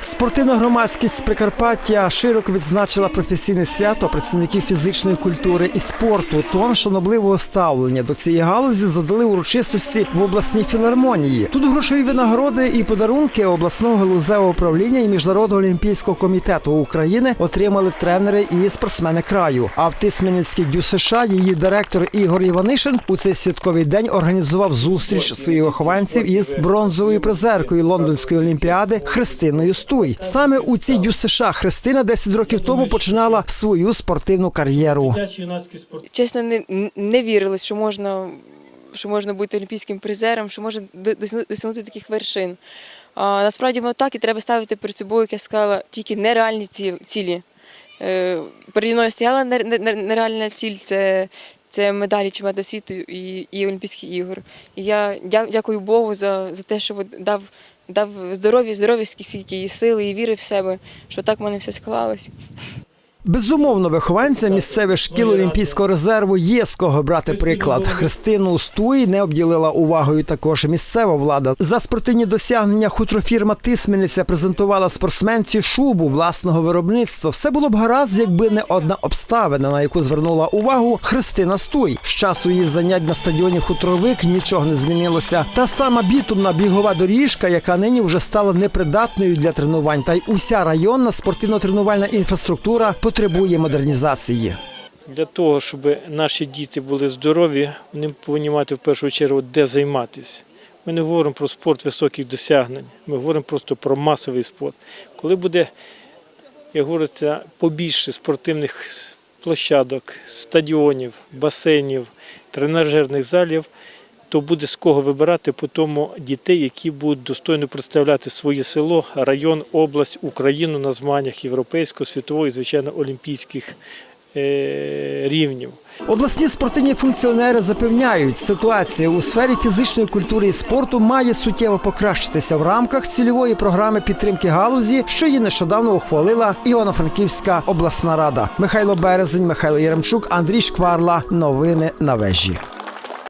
Спортивна громадськість Прикарпаття широко відзначила професійне свято працівників фізичної культури і спорту. Тон шанобливого ставлення до цієї галузі задали урочистості в обласній філармонії. Тут грошові винагороди і подарунки обласного галузевого управління і міжнародного олімпійського комітету України отримали тренери і спортсмени краю. А в Тисменницькій дю США її директор Ігор Іванишин у цей святковий день організував зустріч своїх вихованців із бронзовою призеркою лондонської олімпіади Христиною Стуй. Саме у цій дю США Христина 10 років тому починала свою спортивну кар'єру. Чесно, не, не вірилось, що можна, що можна бути олімпійським призером, що можна досягнути таких вершин. А, насправді воно так і треба ставити перед собою, як я сказала, тільки нереальні цілі. Е, переді мною стояла не- не- не- нереальна ціль це, це медалі чемпіонату світу і, і Олімпійських ігор. І я дякую Богу за, за те, що дав, дав здоров'я, здоров'я скільки і сили, і віри в себе, що так в мене все склалось. Безумовно, вихованцям місцевих шкіл Олімпійського резерву є з кого брати приклад. Христину Стуй не обділила увагою також місцева влада. За спортивні досягнення хутрофірма Тисмениця презентувала спортсменці шубу власного виробництва. Все було б гаразд, якби не одна обставина, на яку звернула увагу Христина Стуй. З часу її занять на стадіоні Хутровик нічого не змінилося. Та сама бітумна бігова доріжка, яка нині вже стала непридатною для тренувань, та й уся районна спортивно-тренувальна інфраструктура потребує модернізації. Для того, щоб наші діти були здорові, вони повинні мати в першу чергу де займатися. Ми не говоримо про спорт високих досягнень, ми говоримо просто про масовий спорт. Коли буде, як говориться, побільше спортивних площадок, стадіонів, басейнів, тренажерних залів, то буде з кого вибирати по тому дітей, які будуть достойно представляти своє село, район, область, Україну на змаганнях європейського, світового і, звичайно, олімпійських е, рівнів. Обласні спортивні функціонери запевняють, ситуація у сфері фізичної культури і спорту має суттєво покращитися в рамках цільової програми підтримки галузі, що її нещодавно ухвалила Івано-Франківська обласна рада. Михайло Березень, Михайло Яремчук, Андрій Шкварла. Новини на вежі.